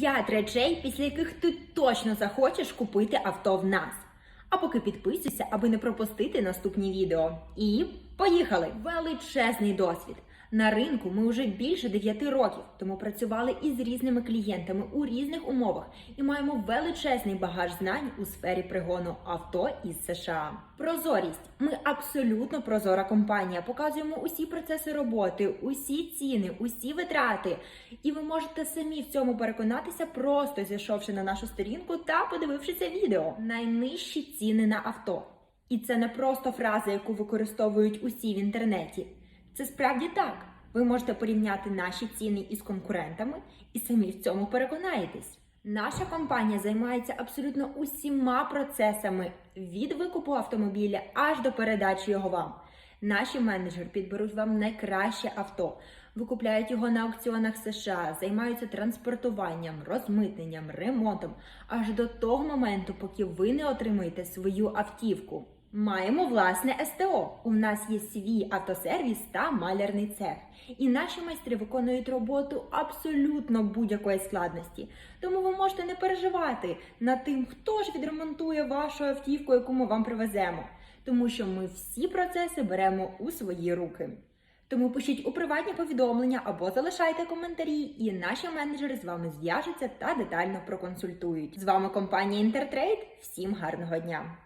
П'ять речей, після яких ти точно захочеш купити авто в нас. А поки підписуйся, аби не пропустити наступні відео. І поїхали! Величезний досвід. На ринку ми вже більше 9 років, тому працювали із різними клієнтами у різних умовах і маємо величезний багаж знань у сфері пригону авто із США. Прозорість. Ми абсолютно прозора компанія. Показуємо усі процеси роботи, усі ціни, усі витрати. І ви можете самі в цьому переконатися, просто зайшовши на нашу сторінку та подививши це відео. Найнижчі ціни на авто. І це не просто фраза, яку використовують усі в інтернеті. Це справді так. Ви можете порівняти наші ціни із конкурентами і самі в цьому переконаєтесь. Наша компанія займається абсолютно усіма процесами від викупу автомобіля аж до передачі його вам. Наші менеджери підберуть вам найкраще авто, викупляють його на аукціонах США, займаються транспортуванням, розмитненням, ремонтом аж до того моменту, поки ви не отримаєте свою автівку. Маємо власне СТО. У нас є свій автосервіс та малярний цех. І наші майстри виконують роботу абсолютно будь-якої складності. Тому ви можете не переживати над тим, хто ж відремонтує вашу автівку, яку ми вам привеземо. Тому що ми всі процеси беремо у свої руки. Тому пишіть у приватні повідомлення або залишайте коментарі, і наші менеджери з вами зв'яжуться та детально проконсультують. З вами компанія Інтертрейд. Всім гарного дня!